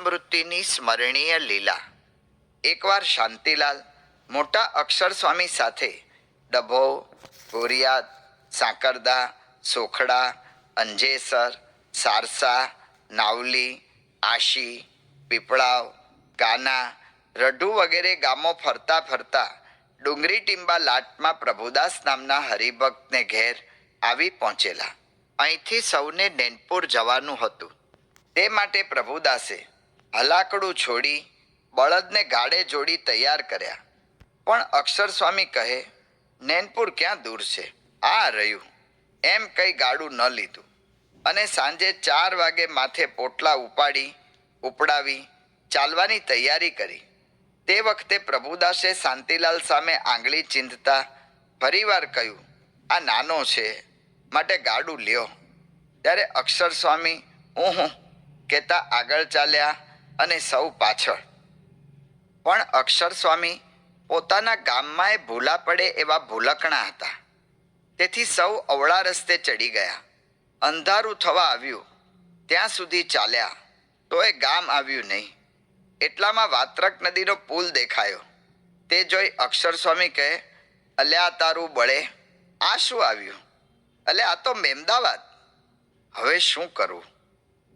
વિસ્મૃતિની સ્મરણીય લીલા. એકવાર શાંતિલાલ મોટા અક્ષર સ્વામી સાથે ડભો ગોરિયાદ સાંકરદા, સોખડા, અંજેસર, સારસા, નાવલી, આશી, પીપળાવ કાના રઢુ વગેરે ગામો ફરતા ફરતા ડુંગરી ટીંબા લાટમાં પ્રભુદાસ નામના હરિભક્તને ઘેર આવી પહોંચેલા. અહીંથી સૌને નેનપુર જવાનું હતું. તે માટે પ્રભુદાસે હલાકડું છોડી બળદને ગાડે જોડી તૈયાર કર્યા. પણ અક્ષર સ્વામી કહે, નેનપુર ક્યાં દૂર છે? આ રહ્યું. એમ કંઈ ગાડું ન લીધું. અને સાંજે ચાર વાગે માથે પોટલા ઉપાડી, ઉપડાવી, ચાલવાની તૈયારી કરી. તે વખતે પ્રભુદાસે શાંતિલાલ સામે આંગળી ચીંધતા ફરીવાર કહ્યું, આ નાનો છે, માટે ગાડું લ્યો. ત્યારે અક્ષર સ્વામી હું કહેતા આગળ ચાલ્યા અને સૌ પાછળ. પણ અક્ષર સ્વામી પોતાના ગામમાં એ ભૂલા પડે એવા ભૂલકણા હતા. તેથી સૌ અવળા રસ્તે ચડી ગયા. અંધારું થવા આવ્યું. ત્યાં સુધી ચાલ્યા. તો એ ગામ આવ્યું નહીં. એટલામાં વાત્રક નદીનો પુલ દેખાયો. તે જોઈ અક્ષર સ્વામી કહે, અલ્યા તારું બળે, આ શું આવ્યું? અલે આ તો મેમદાવાદ. હવે શું કરવું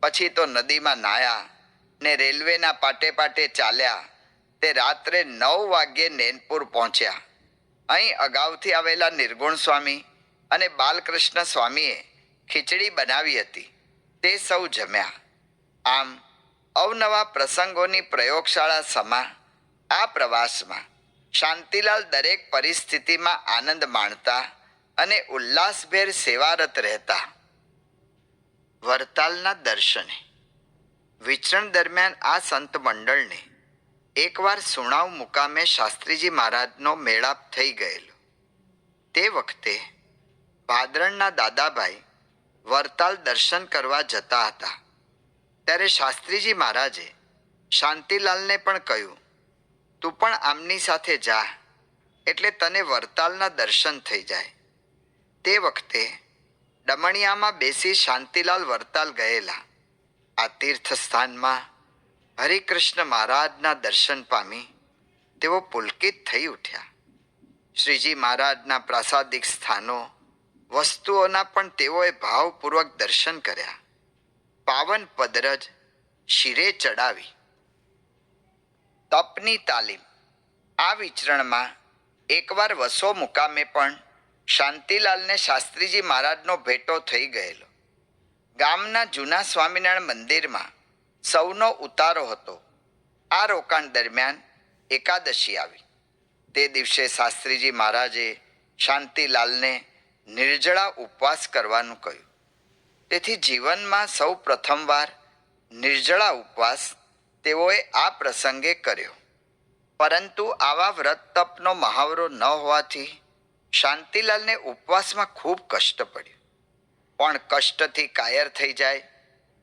પછી તો નદીમાં નાયા ને રેલવેના પાટે પાટે ચાલ્યા. તે રાત્રે નવ વાગ્યે નેનપુર પહોંચ્યા. અહીં અગાઉથી આવેલા નિર્ગુણ સ્વામી અને બાલકૃષ્ણ સ્વામીએ ખીચડી બનાવી હતી. તે સૌ જમ્યા. આમ, અવનવા પ્રસંગોની પ્રયોગશાળા સમા, આ પ્રવાસમાં શાંતિલાલ દરેક પરિસ્થિતિમાં આનંદ માણતા અને ઉલ્લાસભેર સેવારત રહેતા. વરતાલના દર્શને વિચરણ દરમિયાન આ સંત મંડળને એકવાર સુણાવ મુકામે શાસ્ત્રીજી મહારાજનો મેળાપ થઈ ગયેલો. તે વખતે ભાદરણના દાદાભાઈ વરતાલ દર્શન કરવા જતા હતા. ત્યારે શાસ્ત્રીજી મહારાજે શાંતિલાલને પણ કહ્યું, તું પણ આમની સાથે જા, એટલે તને વરતાલના દર્શન થઈ જાય. તે વખતે ડમણિયામાં બેસી શાંતિલાલ વરતાલ ગયેલા. આ તીર્થસ્થાનમાં હરિકૃષ્ણ મહારાજના દર્શન પામી તેઓ પુલકિત થઈ ઉઠ્યા. શ્રીજી મહારાજના પ્રાસાદિક સ્થાનો, વસ્તુઓના પણ તેઓએ ભાવપૂર્વક દર્શન કર્યા. પાવન પદરજ શિરે ચડાવી. તપની તાલીમ. આ વિચરણમાં એકવાર વસો મુકામે પણ શાંતિલાલને શાસ્ત્રીજી મહારાજનો ભેટો થઈ ગયેલો. ગામના જૂના સ્વામિનારાયણ મંદિરમાં સૌનો ઉતારો હતો. આ રોકાણ દરમિયાન એકાદશી આવી. તે દિવસે શાસ્ત્રીજી મહારાજે શાંતિલાલને નિર્જળા ઉપવાસ કરવાનું કહ્યું. તેથી જીવનમાં સૌ પ્રથમવાર નિર્જળા ઉપવાસ તેઓએ આ પ્રસંગે કર્યો. પરંતુ આવા વ્રત તપનો મહાવરો ન હોવાથી શાંતિલાલને ઉપવાસમાં ખૂબ કષ્ટ પડ્યું. પણ કષ્ટથી કાયર થઈ જાય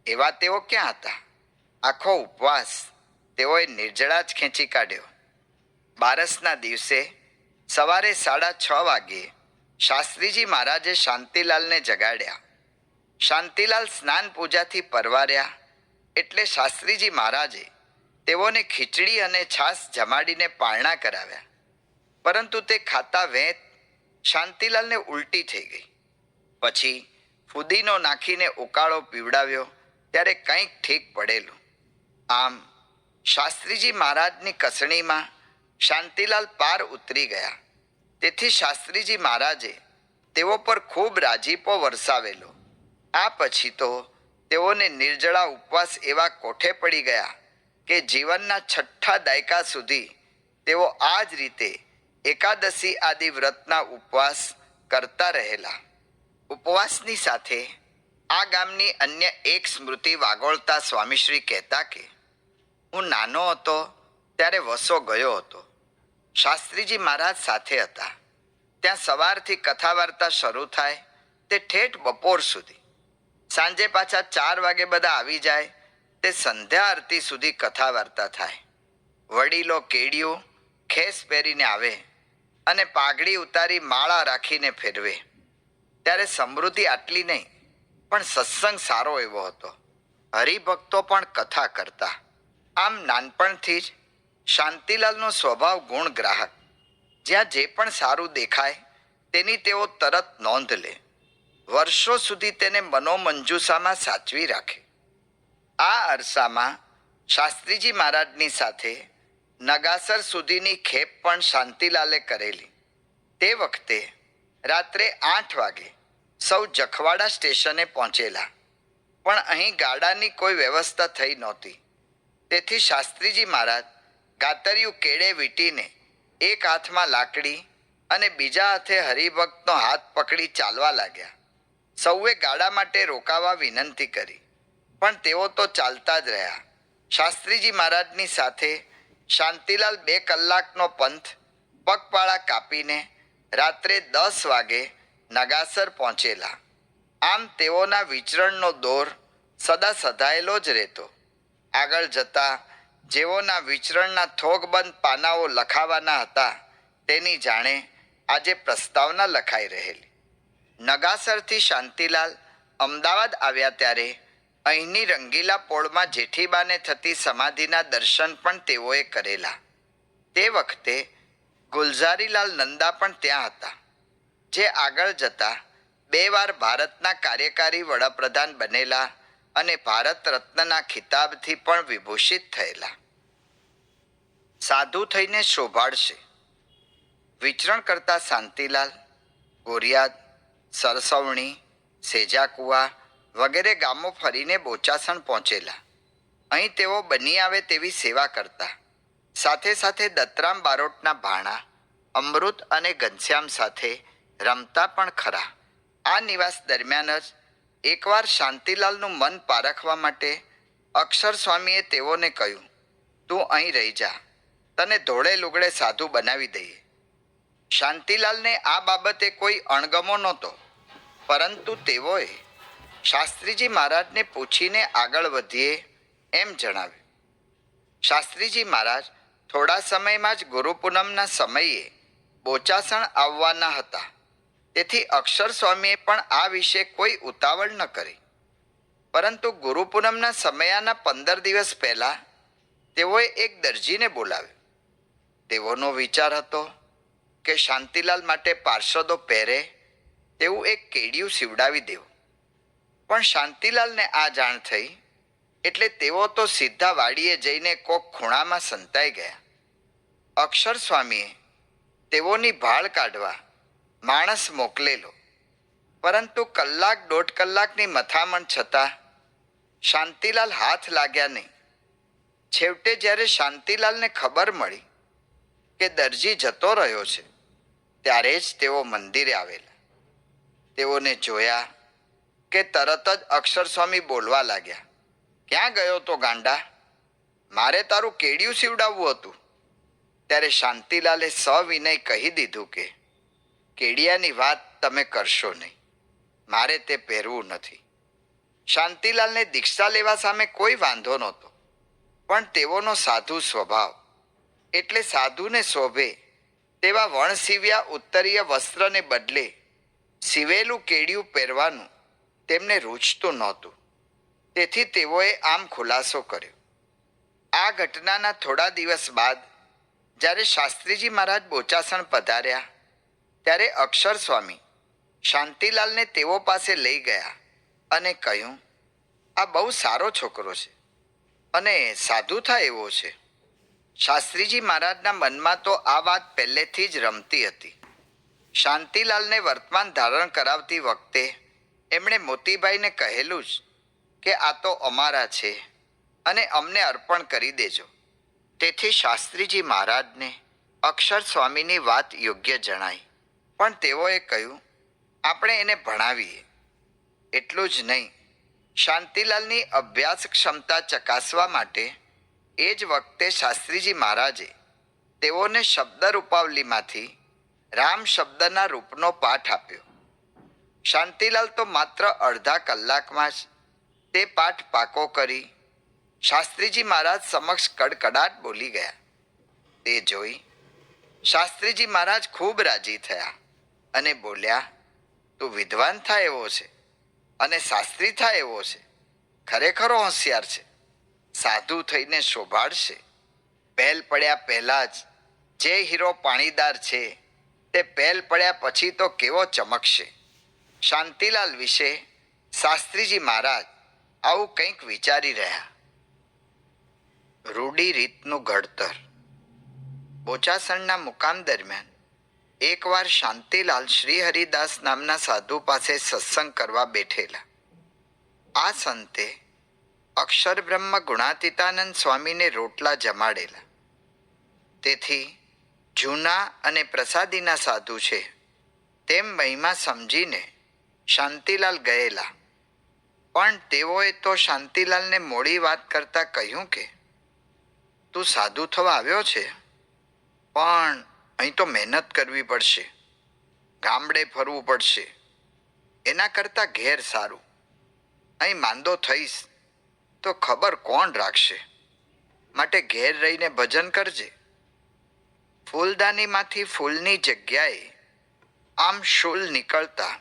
એવા તેઓ ક્યાં હતા? આખો ઉપવાસ તેઓએ નિર્જળા જ ખેંચી કાઢ્યો. બારસના દિવસે સવારે સાડા છ વાગ્યે શાસ્ત્રીજી મહારાજે શાંતિલાલને જગાડ્યા. શાંતિલાલ સ્નાન પૂજાથી પરવાર્યા એટલે શાસ્ત્રીજી મહારાજે તેઓને ખીચડી અને છાશ જમાડીને પારણા કરાવ્યા. પરંતુ તે ખાતા વેંત શાંતિલાલને ઉલટી થઈ ગઈ. પછી ફુદીનો નાખીને ઉકાળો પીવડાવ્યો, ત્યારે કંઈક ઠીક પડેલું. આમ, શાસ્ત્રીજી મહારાજની કસણીમાં શાંતિલાલ પાર ઉતરી ગયા. તેથી શાસ્ત્રીજી મહારાજે તેઓ પર ખૂબ રાજીપો વરસાવેલો. આ પછી તો તેઓને નિર્જળા ઉપવાસ એવા કોઠે પડી ગયા કે જીવનના છઠ્ઠા દાયકા સુધી તેઓ આ જ રીતે એકાદશી આદિ વ્રતના ઉપવાસ કરતા રહેલા. ઉપવાસની સાથે આ ગામની અન્ય એક સ્મૃતિ વાગોળતા સ્વામીશ્રી કહેતા કે, હું નાનો હતો ત્યારે વસો ગયો હતો. શાસ્ત્રીજી મહારાજ સાથે હતા. ત્યાં સવારથી કથા વાર્તા શરૂ થાય તે ઠેઠ બપોર સુધી. સાંજે પાછા ચાર વાગે બધા આવી જાય તે સંધ્યા આરતી સુધી કથા વાર્તા થાય. વડીલો કેડિયું ખેસ પહેરીને આવે અને પાઘડી ઉતારી માળા રાખીને ફેરવે. ત્યારે સમૃદ્ધિ આટલી નહીં, પણ સત્સંગ સારો એવો હતો. હરિભક્તો પણ કથા કરતા. આમ નાનપણથી જ શાંતિલાલનો સ્વભાવ ગુણ ગ્રાહક જ્યાં જે પણ સારું દેખાય, તેની તેઓ તરત નોંધ લે. વર્ષો સુધી તેને મનોમંજુષામાં સાચવી રાખે. આ અરસામાં શાસ્ત્રીજી મહારાજની સાથે નગાસર સુધીની ખેપ પણ શાંતિલાલે કરેલી. તે વખતે રાત્રે આઠ વાગે સૌ જખવાડા સ્ટેશને પહોંચેલા. પણ અહીં ગાડાની કોઈ વ્યવસ્થા થઈ નહોતી. તેથી શાસ્ત્રીજી મહારાજ ગાતરિયું કેળે વીંટીને એક હાથમાં લાકડી અને બીજા હાથે હરિભક્તનો હાથ પકડી ચાલવા લાગ્યા. સૌએ ગાડા માટે રોકાવા વિનંતી કરી, પણ તેઓ તો ચાલતા જ રહ્યા. શાસ્ત્રીજી મહારાજની સાથે શાંતિલાલ બે કલાકનો પંથ પગપાળા કાપીને રાત્રે દસ વાગે નગાસર પહોંચેલા. આમ તેઓના વિચરણનો દોર સદા સધાયેલો જ રહેતો. આગળ જતા જેઓના વિચરણના થોગબંધ પાનાઓ લખાવાના હતા, તેની જાણે આજે પ્રસ્તાવના લખાઈ રહેલી. નગાસરથી શાંતિલાલ અમદાવાદ આવ્યા ત્યારે અહીંની રંગીલા પોળમાં જેઠીબાને થતી સમાધિના દર્શન પણ તેઓએ કરેલા. તે વખતે ગુલઝારીલાલ નંદા પણ ત્યાં હતા, જે આગળ જતા બે વાર ભારતના કાર્યકારી વડાપ્રધાન બનેલા અને ભારત રત્નના ખિતાબથી પણ વિભૂષિત થયેલા. સાધુ થઈને શોભાડશે વિચરણ કરતા શાંતિલાલ, ગોરિયાદ, સરસવણી, સેજાકુવા વગેરે ગામો ફરીને બોચાસણ પહોંચેલા. અહીં તેઓ બની આવે તેવી સેવા કરતા. સાથે સાથે દત્તરામ બારોટના ભાણા, અમૃત અને ઘનશ્યામ સાથે રમતા પણ ખરા. આ નિવાસ દરમિયાન જ એકવાર શાંતિલાલનું મન પારખવા માટે અક્ષર સ્વામીએ તેઓને કહ્યું, તું અહીં રહી જા. તને ધોળે લુગડે સાધુ બનાવી દઈએ. શાંતિલાલને આ બાબતે કોઈ અણગમો નહોતો, પરંતુ તેઓએ શાસ્ત્રીજી મહારાજને પૂછીને આગળ વધીએ એમ જણાવ્યું. શાસ્ત્રીજી મહારાજ થોડા સમયમાં જ ગુરુ પૂનમના સમયે બોચાસણ આવવાના હતા. તેથી અક્ષર સ્વામીએ પણ આ વિશે કોઈ ઉતાવળ ન કરી. પરંતુ ગુરુ પૂનમના સમયાના પંદર દિવસ પહેલાં તેઓએ એક દરજીને બોલાવ્યો. તેઓનો વિચાર હતો કે શાંતિલાલ માટે પાર્ષદો પહેરે તેવું એક કેડિયું સીવડાવી દેવું. પણ શાંતિલાલને આ જાણ થઈ એટલે તેઓ તો સીધા વાડીએ જઈને કોક ખૂણામાં સંતાઈ ગયા. અક્ષર સ્વામીએ તેઓની ભાળ કાઢવા માણસ મોકલેલો. પરંતુ કલાક દોઢ કલાકની મથામણ છતાં શાંતિલાલ હાથ લાગ્યા નહીં. છેવટે જ્યારે શાંતિલાલને ખબર મળી કે દરજી જતો રહ્યો છે, ત્યારે જ તેઓ મંદિરે આવેલા. તેઓને જોયા કે તરત જ અક્ષર સ્વામી બોલવા લાગ્યા. ક્યાં ગયો તો ગાંડા? મારે તારું કેડિયું સીવડાવવું હતું. ત્યારે શાંતિલાલે સવિનય કહી દીધું કે, કેડિયાની વાત તમે કરશો નહીં. મારે તે પહેરવું નથી. શાંતિલાલને દીક્ષા લેવા સામે કોઈ વાંધો નહોતો. પણ તેઓનો સાધુ સ્વભાવ, એટલે સાધુને શોભે, તેવા વણસીવ્યા ઉત્તરીય વસ્ત્રને બદલે સીવેલું કેડિયું પહેરવાનું તેમને રૂચતું નહોતું. તેથી તેઓએ આમ ખુલાસો કર્યો. આ ઘટનાના થોડા દિવસ બાદ, જ્યારે શાસ્ત્રીજી મહારાજ બોચાસણ પધાર્યા, ત્યારે અક્ષર સ્વામી શાંતિલાલને તેઓ પાસે લઈ ગયા અને કહ્યું, આ બહુ સારો છોકરો છે અને સાધુ થાય એવો છે. શાસ્ત્રીજી મહારાજના મનમાં તો આ વાત પહેલેથી જ રમતી હતી. શાંતિલાલને વર્તમાન ધારણ કરાવતી વખતે એમણે મોતીભાઈને કહેલું જ કે આ તો અમારા છે અને અમને અર્પણ કરી દેજો. તેથી શાસ્ત્રીજી મહારાજને અક્ષર સ્વામીની વાત યોગ્ય જણાઈ. પણ તેઓએ કહ્યું, આપણે એને ભણાવીએ. એટલું જ નહીં, શાંતિલાલની અભ્યાસ ક્ષમતા ચકાસવા માટે એ જ વખતે શાસ્ત્રીજી મહારાજે તેઓને શબ્દ રૂપાવલીમાંથી રામ શબ્દના રૂપનો પાઠ આપ્યો. શાંતિલાલ તો માત્ર અડધા કલાકમાં જ તે પાઠ પાકો કરી શાસ્ત્રીજી મહારાજ સમક્ષ કડકડાટ બોલી ગયા. તે જોઈ શાસ્ત્રીજી મહારાજ ખૂબ રાજી થયા અને બોલ્યા, તું વિદ્વાન થાય એવો છે અને શાસ્ત્રી થાય એવો છે. ખરેખર હોશિયાર છે. સાધુ થઈને શોભાડશે પહેલ પડ્યા પહેલાં જ જે હીરો પાણીદાર છે તે પહેલ પડ્યા પછી તો કેવો ચમકશે? શાંતિલાલ વિશે શાસ્ત્રીજી મહારાજ આવું કંઈક વિચારી રહ્યા. રૂડી રીતનું ઘડતર. બોચાસણના મુકામ દરમિયાન એકવાર શાંતિલાલ શ્રી હરિદાસ નામના સાધુ પાસે સત્સંગ કરવા બેઠેલા. આ સંતે અક્ષર બ્રહ્મ ગુણાતીતાનંદ સ્વામીને રોટલા જમાડેલા. તેથી જૂના અને પ્રસાદીના સાધુ છે. તેમ મહિમા સમજીને શાંતિલાલ ગયેલા. પણ તેઓએ તો શાંતિલાલને મોડી વાત કરતા કહ્યું કે, તું સાધુ થવા આવ્યો છે, પણ અહીં તો મહેનત કરવી પડશે, ગામડે ફરવું પડશે, એના કરતાં ઘેર સારું. અહીં માંદો થઈશ, તો ખબર કોણ રાખશે? માટે ઘેર રહીને ભજન કરજે. ફૂલદાનીમાંથી ફૂલની જગ્યાએ આમ શૂલ નીકળતા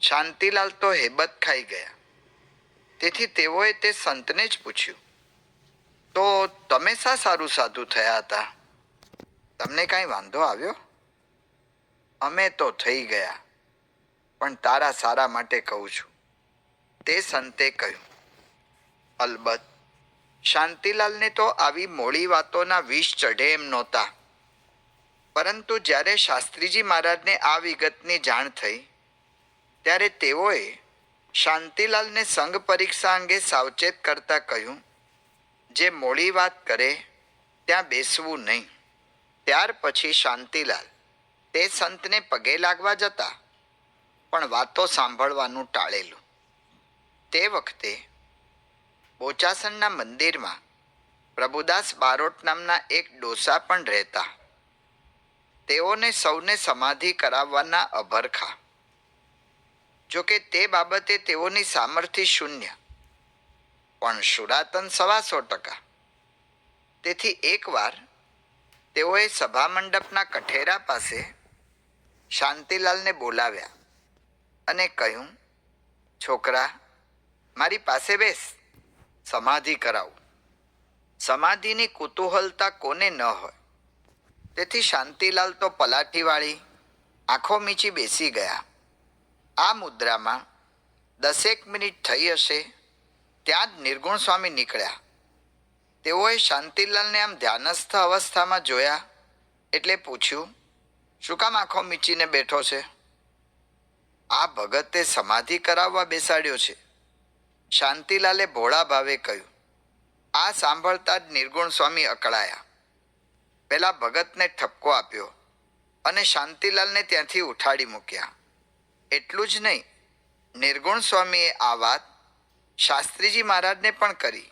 શાંતિલાલ તો હેબત ખાઈ ગયા. તેથી તેઓએ તે સંતને જ પૂછ્યું, તો તમે શા સારું સાધુ થયા હતા? તમને કાંઈ વાંધો આવ્યો? અમે તો થઈ ગયા, પણ તારા સારા માટે કહું છું. તે સંતે કહ્યું, અલબત્ત, શાંતિલાલને તો આવી મોડી વાતોના વિષ ચઢે એમ નહોતા. પરંતુ જ્યારે શાસ્ત્રીજી મહારાજને આ વિગતની જાણ થઈ, ત્યારે તેઓએ શાંતિલાલને સંઘ પરીક્ષા અંગે સાવચેત કરતા કહ્યું, જે મોડી વાત કરે, ત્યાં બેસવું નહીં. ત્યાર પછી શાંતિલાલ તે સંતને પગે લાગવા જતા પણ વાતો સાંભળવાનું ટાળેલું. તે વખતે બોચાસણના મંદિરમાં પ્રભુદાસ બારોટ નામના એક ડોસા પણ રહેતા. તેઓને સૌને સમાધિ કરાવવાના અભરખા જોકે તે બાબતે તેઓની સામર્થ્ય શૂન્ય. પણ સુરાતન સવાસો ટકા. તેથી એકવાર તેઓએ સભા મંડપના કઠેરા પાસે શાંતિલાલને બોલાવ્યા અને કહ્યું, છોકરા, મારી પાસે બેસ. સમાધિ કરાવું. સમાધિની કુતૂહલતા કોને ન હોય. તેથી શાંતિલાલ તો પલાઠીવાળી આંખો મીચી બેસી ગયા. આ મુદ્રામાં દસેક મિનિટ થઈ હશે, ત્યાં જ નિર્ગુણ સ્વામી નીકળ્યા. તેઓએ શાંતિલાલને આમ ધ્યાનસ્થ અવસ્થામાં જોયા, એટલે પૂછ્યું, શું કામ આંખો મીચીને બેઠો છે? આ ભગતે સમાધિ કરાવવા બેસાડ્યો છે. શાંતિલાલે ભોળા ભાવે કહ્યું, આ સાંભળતા જ નિર્ગુણ સ્વામી અકળાયા. પહેલાં ભગતને ઠપકો આપ્યો અને શાંતિલાલને ત્યાંથી ઉઠાડી મૂક્યા. એટલું જ નહીં. નિર્ગુણ સ્વામીએ આ વાત શાસ્ત્રીજી મહારાજને પણ કરી.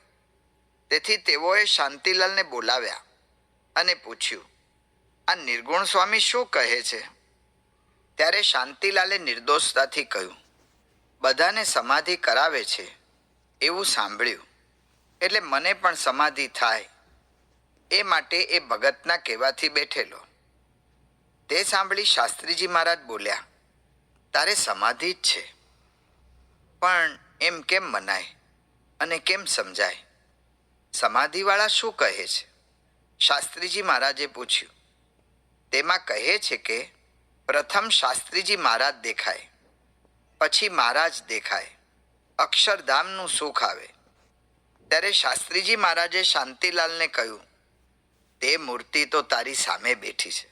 તેથી તેઓએ શાંતિલાલને બોલાવ્યા અને પૂછ્યું, આ નિર્ગુણ સ્વામી શું કહે છે? ત્યારે શાંતિલાલે નિર્દોષતાથી કહ્યું, બધાને સમાધિ કરાવે છે. એવું સાંભળ્યું. એટલે મને પણ સમાધિ થાય. એ માટે એ ભગતના કહેવાથી બેઠેલો. તે સાંભળી શાસ્ત્રીજી મહારાજ બોલ્યા તારે સમાધિ જ છે. પણ એમ કેમ મનાય અને કેમ સમજાય? સમાધિવાળા શું કહે છે? શાસ્ત્રીજી મહારાજે પૂછ્યું. તેમાં કહે છે કે, પ્રથમ શાસ્ત્રીજી મહારાજ દેખાય, પછી મહારાજ દેખાય, અક્ષરધામનું સુખ આવે. ત્યારે શાસ્ત્રીજી મહારાજે શાંતિલાલને કહ્યું, તે મૂર્તિ તો તારી સામે બેઠી છે.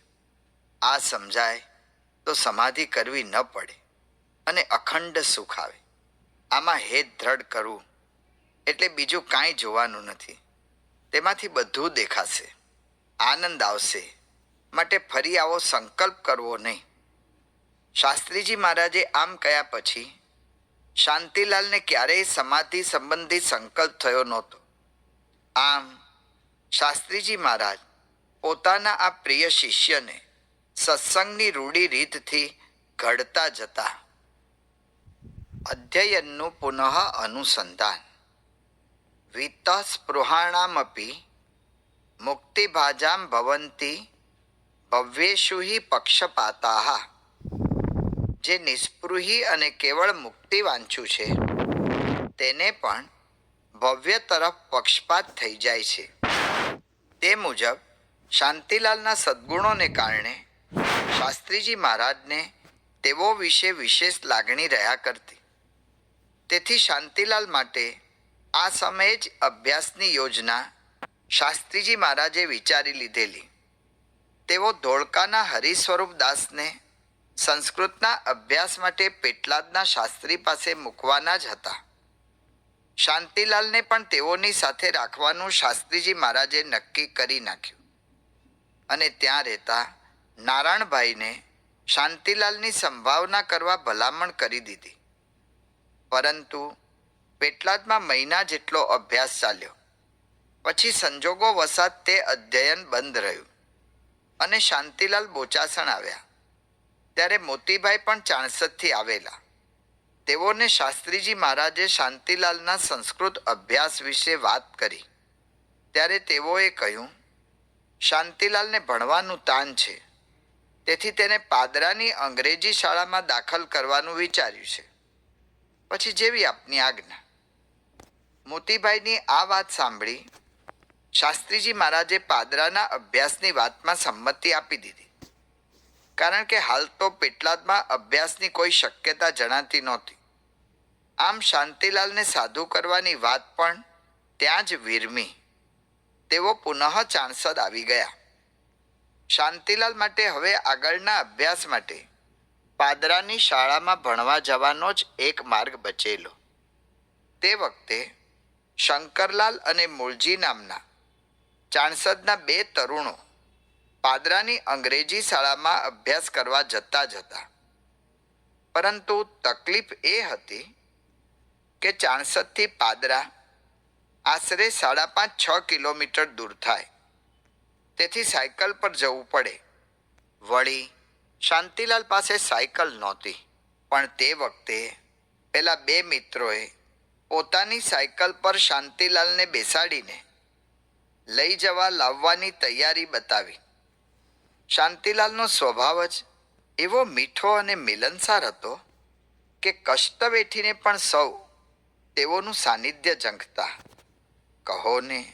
આ સમજાય તો સમાધિ કરવી ન પડે અને અખંડ સુખ આવે. આમાં હેત દ્રઢ કરવું એટલે બીજું કાંઈ જોવાનું નથી. તેમાંથી બધું દેખાશે. આનંદ આવશે. માટે ફરી આવો સંકલ્પ કરવો નહીં. શાસ્ત્રીજી મહારાજે આમ કહ્યા પછી, શાંતિલાલને ક્યારેય સમાધિ સંબંધી સંકલ્પ થયો નહોતો. આમ, શાસ્ત્રીજી મહારાજ, પોતાના આ પ્રિય શિષ્યને સત્સંગની રૂઢી રીતથી ઘડતા જતા. અધ્યયનનું પુનઃ અનુસંધાન. વિત્ત સ્પૃહાણામપી મુક્તિભાજામ ભવંતી ભવ્યેશુહી પક્ષપાતા જે નિસ્પૃહી અને કેવળ મુક્તિ વાંચું છે, તેને પણ ભવ્ય તરફ પક્ષપાત થઈ જાય છે. તે મુજબ શાંતિલાલના સદ્ગુણોને કારણે શાસ્ત્રીજી મહારાજને તેઓ વિશે વિશેષ લાગણી રહ્યા કરતી. તેથી શાંતિલાલ માટે આ સમયે જ અભ્યાસની યોજના શાસ્ત્રીજી મહારાજે વિચારી લીધેલી. તેઓ ધોળકાના હરિસ્વરૂપ દાસને સંસ્કૃતના અભ્યાસ માટે પેટલાદના શાસ્ત્રી પાસે મૂકવાના જ હતા. શાંતિલાલને પણ તેઓની સાથે રાખવાનું શાસ્ત્રીજી મહારાજે નક્કી કરી નાખ્યું. અને ત્યાં રહેતા નારાયણભાઈને શાંતિલાલની સંભાવના કરવા ભલામણ કરી દીધી. પરંતુ પેટલાદમાં મહિના જેટલો અભ્યાસ ચાલ્યો. પછી સંજોગો વસાત તે અધ્યયન બંધ રહ્યું અને શાંતિલાલ બોચાસણ આવ્યા. ત્યારે મોતીભાઈ પણ ચાણસદથી આવેલા. તેઓને શાસ્ત્રીજી મહારાજે શાંતિલાલના સંસ્કૃત અભ્યાસ વિશે વાત કરી. ત્યારે તેઓએ કહ્યું, શાંતિલાલને ભણવાનું તાન છે. તેથી તેને પાદરાની અંગ્રેજી શાળામાં દાખલ કરવાનું વિચાર્યું છે. પછી જેવી આપની આજ્ઞા. મોતીભાઈની આ વાત સાંભળી શાસ્ત્રીજી મહારાજે પાદરાના અભ્યાસની વાતમાં સંમતિ આપી દીધી. કારણ કે હાલ તો પેટલાદમાં અભ્યાસની કોઈ શક્યતા જણાતી નહોતી. આમ શાંતિલાલને સાધુ કરવાની વાત પણ ત્યાં જ વિરમી. તેઓ પુનઃ ચાણસદ આવી ગયા. શાંતિલાલ માટે હવે આગળના અભ્યાસ માટે પાદરાની શાળામાં ભણવા જવાનો જ એક માર્ગ બચેલો. તે વખતે શંકરલાલ અને મૂળજી નામના ચાણસદના બે તરુણો પાદરાની અંગ્રેજી શાળામાં અભ્યાસ કરવા જતા જ હતા. પરંતુ તકલીફ એ હતી કે ચાણસદથી પાદરા આશરે સાડા પાંચ છ કિલોમીટર દૂર થાય. તેથી સાયકલ પર જવું પડે. વળી, શાંતિલાલ પાસે સાયકલ નહોતી, પણ તે વખતે પેલા બે મિત્રોએ પોતાની સાયકલ પર શાંતિલાલને બેસાડીને લઈ જવા લાવવાની તૈયારી બતાવી. શાંતિલાલનો સ્વભાવ જ એવો મીઠો અને મિલનસાર હતો કે કષ્ટ વેઠીને પણ સૌ તેઓનું સાનિધ્ય ઝંખતા કહો ને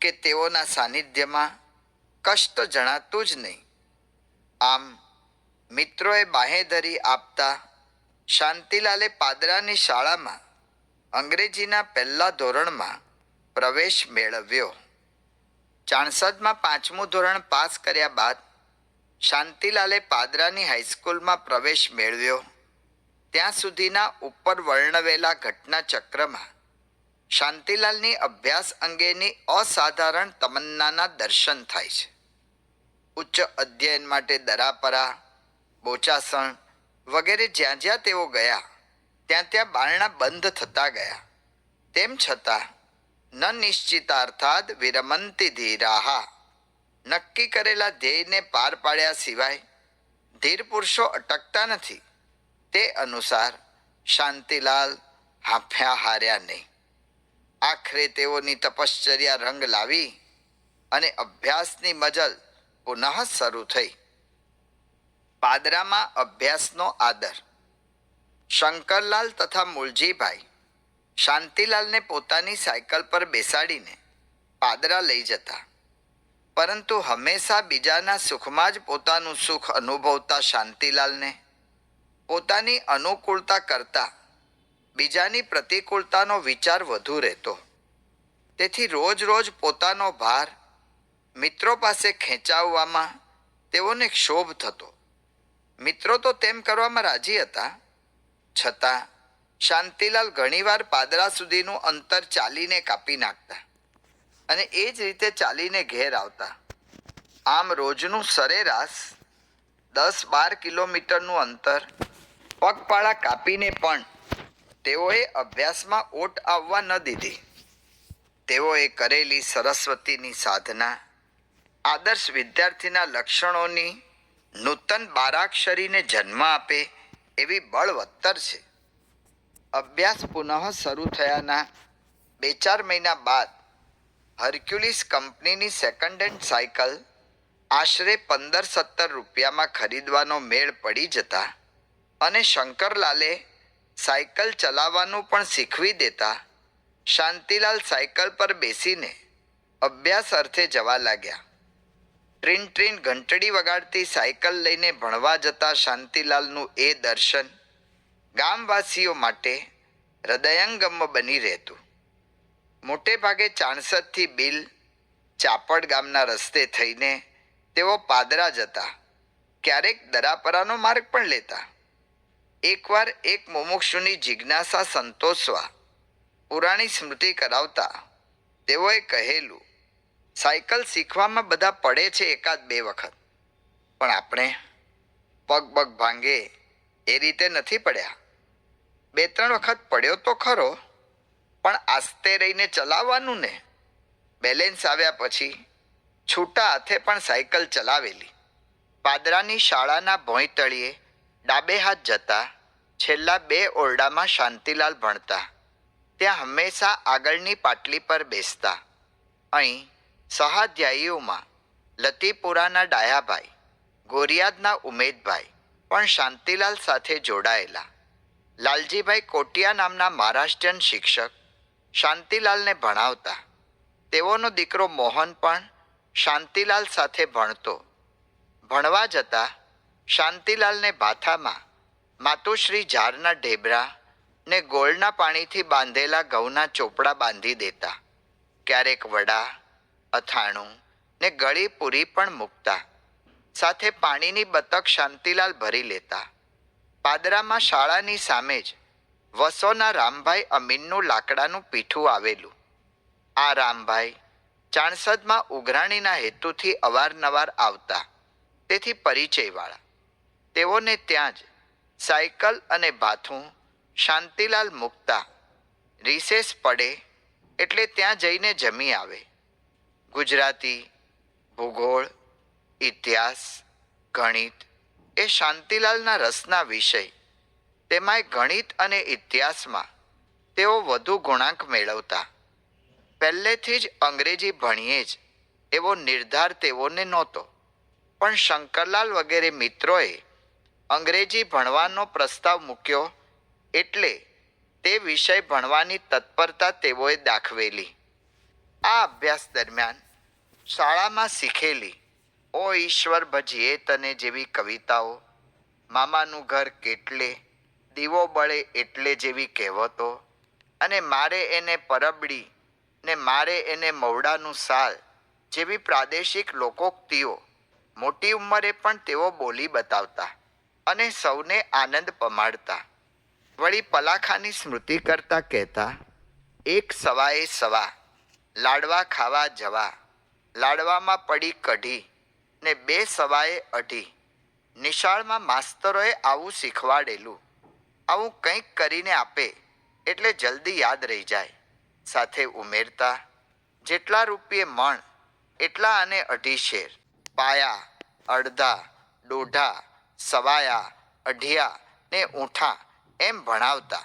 કે તેઓના સાનિધ્યમાં કષ્ટ જણાતું જ નહીં. આમ મિત્રોએ બાહેધરી આપતા શાંતિલાલે પાદરાની શાળામાં અંગ્રેજીના પહેલા ધોરણમાં પ્રવેશ મેળવ્યો. ચાણસદમાં પાંચમું ધોરણ પાસ કર્યા બાદ શાંતિલાલે પાદરાની હાઈસ્કૂલમાં પ્રવેશ મેળવ્યો. ત્યાં સુધીના ઉપર વર્ણવેલા ઘટનાચક્રમાં શાંતિલાલની અભ્યાસ અંગેની અસાધારણ તમન્નાના દર્શન થાય છે. ઉચ્ચ અધ્યયન માટે દરાપરા, બોચાસણ વગેરે જ્યાં જ્યાં તેઓ ગયા, ત્યાં ત્યાં બારણા બંધ થતા ગયા. તેમ છતાં, ન નિશ્ચિતાર્થાદ વિરમંતી ધીરાહા. નક્કી કરેલા ધ્યેયને પાર પાડ્યા સિવાય, ધીર પુરુષો અટકતા નથી. તે અનુસાર શાંતિલાલ હાંફ્યા હાર્યા નહીં. આખરે તેઓની તપશ્ચર્યા રંગ લાવી અને અભ્યાસની મજલ પુનઃ શરૂ થઈ. પાદરામાં અભ્યાસનો આદર. શંકરલાલ તથા મૂળજીભાઈ શાંતિલાલને પોતાની સાયકલ પર બેસાડીને પાદરા લઈ જતા. પરંતુ હંમેશા બીજાના સુખમાં જ પોતાનું સુખ અનુભવતા શાંતિલાલને. પોતાની અનુકૂળતા કરતા બીજાની પ્રતિકૂળતાનો વિચાર વધુ રહેતો. તેથી રોજ રોજ પોતાનો ભાર મિત્રો પાસે ખેંચાવવામાં તેઓને ક્ષોભ થતો. મિત્રો તો તેમ કરવામાં રાજી હતા. છતાં શાંતિલાલ ઘણીવાર પાદરા સુધીનું અંતર ચાલીને કાપી નાખતા અને એ જ રીતે ચાલીને ઘેર આવતા. આમ રોજનું સરેરાશ દસ બાર કિલોમીટરનું અંતર પગપાળા કાપીને પણ તેઓએ અભ્યાસમાં ઓટ આવવા ન દીધી. તેઓએ કરેલી સરસ્વતીની સાધના આદર્શ વિદ્યાર્થીના લક્ષણોની નૂતન બારાક્ષરીને જન્મ આપે એવી બળવત્તર છે. અભ્યાસ પુનઃ શરૂ થયાના બે ચાર મહિના બાદ હર્ક્યુલિસ કંપનીની સેકન્ડ હેન્ડ સાયકલ આશરે પંદર સત્તર રૂપિયામાં ખરીદવાનો મેળ પડી જતા અને શંકરલાલે સાયકલ ચલાવવાનું પણ શીખવી દેતા શાંતિલાલ સાયકલ પર બેસીને અભ્યાસ અર્થે જવા લાગ્યા. ટ્રીન ટ્રીન ઘંટડી વગાડતી સાયકલ લઈને ભણવા જતા શાંતિલાલનું એ દર્શન ગામવાસીઓ માટે હૃદયંગમ બની રહેતું. મોટે ભાગે ચાણસદથી બિલ ચાપડ ગામના રસ્તે થઈને તેઓ પાદરા જતા. ક્યારેક દરાપરાનો માર્ગ પણ લેતા. એકવાર એક મુમુક્ષુની જિજ્ઞાસા સંતોષવા પુરાણી સ્મૃતિ કરાવતા તેઓએ કહેલું સાયકલ શીખવામાં બધા પડે છે એકાદ બે વખત. પણ આપણે પગ પગ ભાંગે એ રીતે નથી પડ્યા. બે ત્રણ વખત પડ્યો તો ખરો, પણ આસ્તે રહીને ચલાવવાનું ને. બેલેન્સ આવ્યા પછી છૂટા હાથે પણ સાયકલ ચલાવેલી. પાદરાની શાળાના ભોંયતળીએ ડાબે હાથ જતા છેલ્લા બે ઓરડામાં શાંતિલાલ ભણતા. ત્યાં હંમેશા આગળની પાટલી પર બેસતા. અહીં સહાધ્યાયીઓમાં લતીપુરાના ડાયાભાઈ, ગોરિયાદના ઉમેદભાઈ પણ શાંતિલાલ સાથે જોડાયેલા. લાલજીભાઈ કોટિયા નામના મહારાષ્ટ્રીયન શિક્ષક શાંતિલાલને ભણાવતા. તેઓનો દીકરો મોહન પણ શાંતિલાલ સાથે ભણતો. ભણવા જતા શાંતિલાલને ભાથામાં માતુશ્રી ઝારના ઢેબરા ને ગોળના પાણીથી બાંધેલા ઘઉંના ચોપડા બાંધી દેતા. ક્યારેક વડા અથાણું ને ગળી પૂરી પણ મૂકતા. સાથે પાણીની બતક શાંતિલાલ ભરી લેતા. પાદરામાં શાળાની સામે જ વસોના રામભાઈ અમીનનું લાકડાનું પીઠું આવેલું. આ રામભાઈ ચાણસદમાં ઉઘરાણીના હેતુથી અવારનવાર આવતા. તેથી પરિચયવાળા. તેઓને ત્યાં જ સાયકલ અને ભાથું શાંતિલાલ મૂકતા. રિસેસ પડે એટલે ત્યાં જઈને જમી આવે. ગુજરાતી, ભૂગોળ, ઇતિહાસ, ગણિત એ શાંતિલાલના રસના વિષય. તેમાંય ગણિત અને ઇતિહાસમાં તેઓ વધુ ગુણાંક મેળવતા. પહેલેથી જ અંગ્રેજી ભણીએ જ એવો નિર્ધાર તેઓને નહોતો. પણ શંકરલાલ વગેરે મિત્રોએ અંગ્રેજી ભણવાનો પ્રસ્તાવ મૂક્યો એટલે તે વિષય ભણવાની તત્પરતા તેઓએ દાખવેલી. આ અભ્યાસ દરમિયાન શાળામાં શીખેલી, ઓ ઈશ્વર ભજીએ તને જેવી કવિતાઓ, મામાનું ઘર કેટલે, દીવો બળે એટલે જેવી કહેવતો, અને મારે એને પરબડી, ને મારે એને મવડાનું સાલ, જેવી પ્રાદેશિક લોકોક્તિઓ, મોટી ઉંમરે પણ તેઓ બોલી બતાવતા અને સૌને આનંદ પમાડતા. વળી પલાખાની સ્મૃતિ કરતા કહેતા, એક સવાએ સવા, લાડવા ખાવા જવા લાડવામાં પડી કઢી ને બે સવાએ અઢી. નિશાળમાં માસ્તરોએ આવું શીખવાડેલું. આવું કંઈક કરીને આપે એટલે જલ્દી યાદ રહી જાય. સાથે ઉમેરતા, જેટલા રૂપિયે મણ, એટલા અને અઢી શેર. પાયા, અડધા, દોઢા, સવાયા, અઢિયા ને ઊંઠા. એમ ભણાવતા.